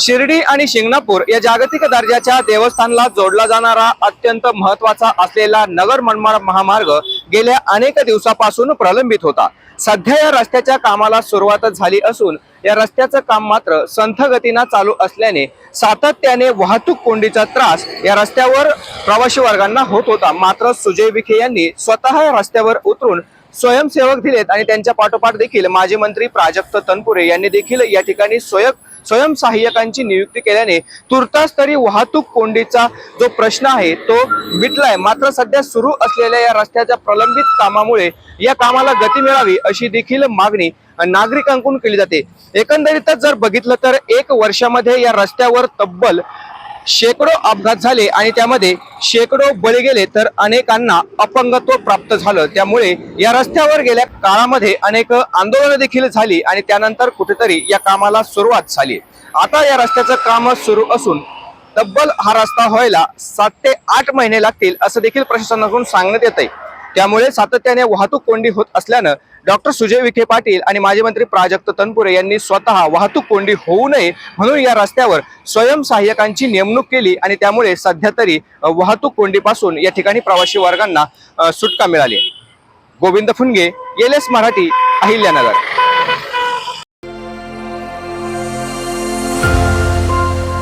शिर्डी आणि शिंगणापूर या जागतिक दर्जाच्या देवस्थानला जोडला जाणारा अत्यंत महत्त्वाचा असलेला नगर मनमाड महामार्ग गेल्या अनेक दिवसापासून प्रलंबित होता. सध्या या रस्त्याच्या कामाला सुरुवात झाली असून या रस्त्याचं काम मात्र संथ गतीनं चालू असल्याने सातत्याने वाहतूक कोंडीचा त्रास या रस्त्यावर प्रवासी वर्गांना होत होता. मात्र सुजय विखे यांनी स्वतः या रस्त्यावर उतरून स्वयंसेवक दिलेत आणि त्यांच्या पाठोपाठ देखील माजी मंत्री प्राजक्त तनपुरे यांनी देखील या ठिकाणी स्वयं स्वयंसहाय्यकांची नियुक्ती केल्याने तुर्तास तरी वाहतूक कोंडीचा जो प्रश्न आहे तो मिटलाय. मात्र सध्या सुरू असलेल्या या रस्त्याच्या प्रलंबित कामामुळे या कामाला गती मिळावी अशी देखील मागणी नागरिकांकडून केली जाते. एकंदरीतच जर बघितलं तर एक वर्षामध्ये या रस्त्यावर तब्बल शेकडो अपघात झाले आणि त्यामध्ये शेकडो बळी गेले तर अनेकांना अपंगत्व प्राप्त झालं. त्यामुळे या रस्त्यावर गेल्या काळामध्ये अनेक आंदोलनं देखील झाली आणि त्यानंतर कुठेतरी या कामाला सुरुवात झाली. आता या रस्त्याचं काम सुरू असून तब्बल हा रस्ता व्हायला सात ते आठ महिने लागतील असं देखील प्रशासनाकडून सांगण्यात येत आहे त्यामुळे सातत्याने वाहतूक कोंडी होत असल्यानं डॉक्टर सुजय विखे पाटील आणि माजी मंत्री प्राजक्त तनपुरे यांनी स्वतः वाहतूक कोंडी होऊ नये म्हणून या रस्त्यावर स्वयंसहाय्यकांची नेमणूक केली आणि त्यामुळे सध्या तरी वाहतूक कोंडीपासून या ठिकाणी प्रवासी वर्गांना सुटका मिळाली गोविंद फुंगे एल एस मराठी अहिल्यानगर.